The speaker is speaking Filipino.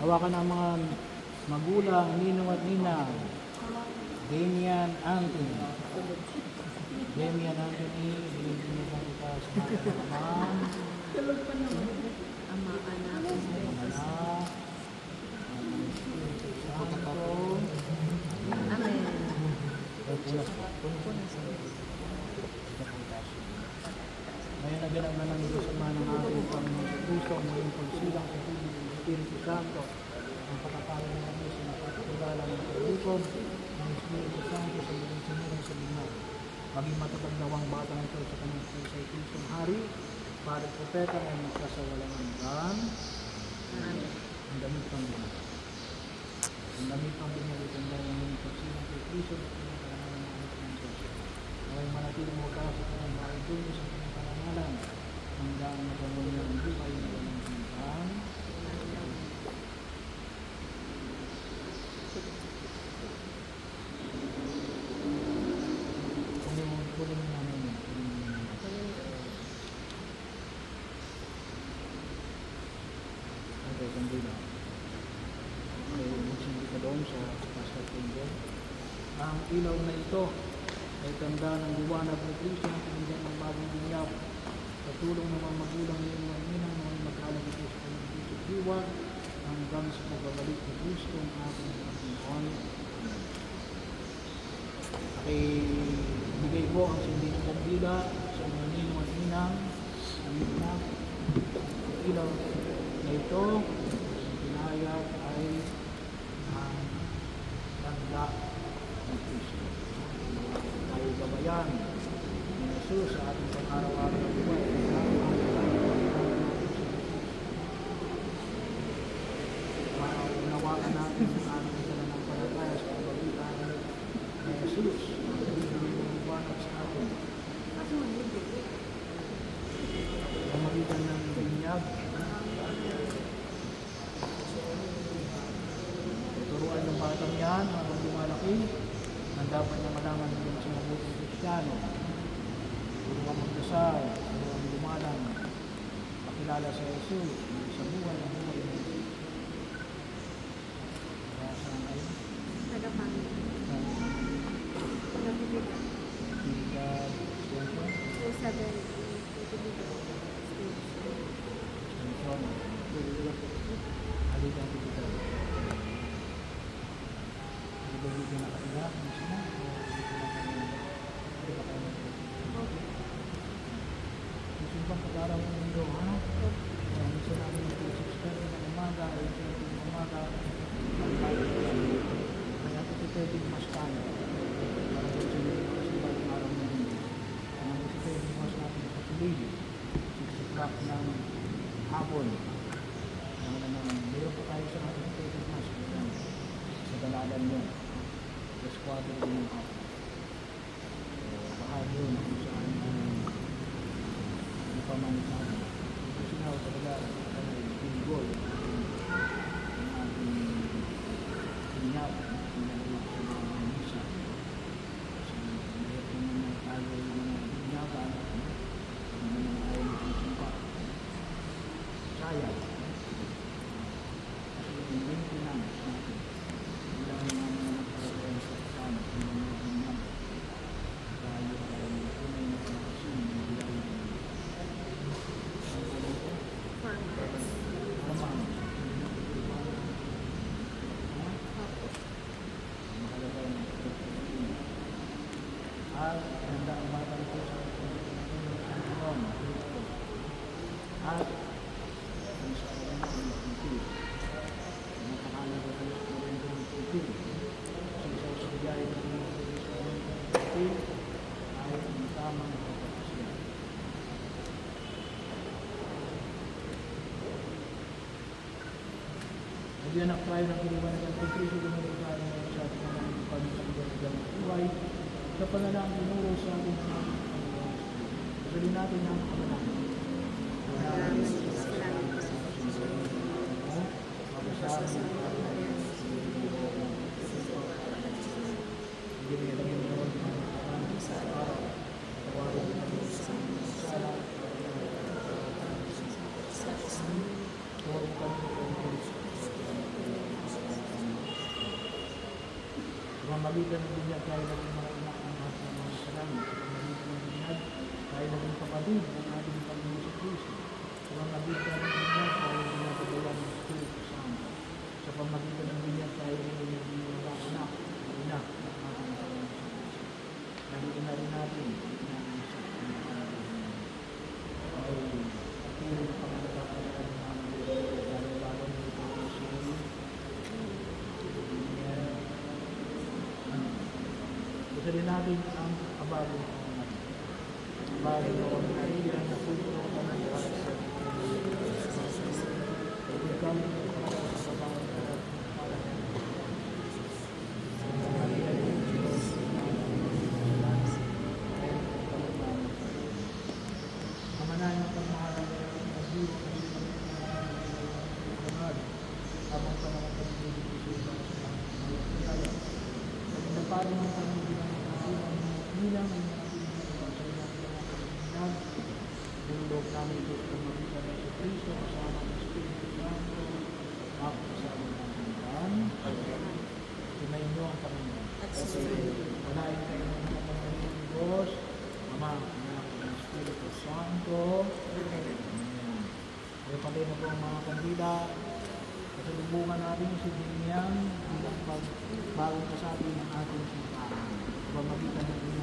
Hawakan ang mga magulang, ninong at nina. Damian Anthony. Damian Anthony, kang kita sa mga naman. Ama, anak, Anak. Santo. Amen. Ngayon na ganap na ng Diyos Ama ng ating Panginoon Kristo, ang muling pagsilang ng Espiritu Santo, ang pagkakala ng kami sa napapagkilala ng kalikod, ng Espiritu Santo sa muling sinurang sa bigna. Maging matatag daw ang bata nito sa kanyang pusa ay ang Hari, para propeta na magkasawalang hanggan, ang damit pang bina. Ang damit pang bina ay tanda ng pagsilang kay Kristo at pinakalangan ng anak ng Diyos. Naway manatiling mo ka sa kanyang doon sa karangalan hanggang magkaroon niya ang buhay na walang hanggan. Kunin mo, kunin mo namin yun. Kunin mo namin. Okay, sandi na. Okay, magsindi ka doon sa pastor table. Ang ilaw na ito ay tanda ng liwanag ng Kristo ang pinigyan ng bagong binyag. Tulong ng mga magulang ng mga ninang mga mag-alag ito sa kanyang puso diwa hanggang sa pagbabalik ni Kristo ang ating Panginoon. Pakibigay po ang sindi ng kandila sa mga ninong at ninang. Ang ninang, ang ilaw na ito, ang pinayag ay ang tanda ng Kristo. Tayo gabayan ni Jesus sa ating pang-araw-araw na buhay. Maunawaan natin ang ating pananampalataya sa pamagitan ni Jesus. Ang liwanag sa atin. Pamagitan ng binyag. Turuan ng batang yan habang lumalaki na dapat niya malaman din sa mabuting Kristiyano. Turuan magdasal, turuan lumalang, pakilala sa Jesus, sa buhay ng buhay ng Jesus. Kaya sa ngayon, Tagapanginoon. Tagapilitan. Bigad, Extension, So, seven. Tagapilitan. Dito. Hindi ba dito nakakila? Ano sila? O dito na? Hindi ba kayo nag- Gusto bang pag-araw ng mundo, ha? Minsan namin ito 6.30 ng umaga, 8.30 ng umaga, kaya ito 30 mas tayo. Para sa sinigil kasi bagong araw ng mundo. Kaya ito 30 mas natin sa Pilili. 6 o'clock ng hapon. Meron pa tayo sa ating 30 mas. Sa dalalan nyo. Quarter din hapon. So, baka yun kung saan um, ano pa man sa atin. Kasi nga talaga, ano, pinigol. Ang ating pinyap, ang pinagawag sa mga misa. Kasi mayroon naman na tayo yung mga pinyagan, ano, yung mga ayaw ng sumpa. Sayang. Kasi yung maintenance natin, wala naman mga nagkaroon sa kasama, yung mga pinyap. Tayo ay tunay na pangkasin, yung bilay ng Farmers. Lamang. At handa ang bata ito sa Panginoon. At kung sa alam ko ng kunti, napakalaga kayo sa Korinto ng kunti. Kasi sa usagay ng mga Korinto ng kunti ay ang tamang kapatid. Hindi anak tayo ng iniwan ng pagkriso ng mga tayo ng sa ating mga pagkakagawang ng buhay sa panalangin tinuro sa ating mga Panginoon. Sabihin natin ang panalangin. Mamalitan din niya tayo ng mga anak ng mga salamat. Mamalitan din niya tayo ng kapatid. Natin ang kabago ng mga Bago ng mga na puno ng mga sa kami sa ng mga para Kamanayan ng pagmahalang ng Diyos ng Panginoon habang panahon ng Diyos sa mga ng Panginoon ng Ng pinagagawa sa ilang mga kalinag. Dinulog namin ito sa pamagitan ng Kristo kasama ng Espiritu Santo ako sa aming Panginoon. Sumayin ang Panginoon. Walain kayo ng mga Panginoon Diyos, Ama, Anak, ng Espiritu Santo. Amen. Kaya pala na po ang mga kandida. Kasalubungan natin si Binyang bilang pagbawang kasabi ng ating simbahan. Pamagitan ng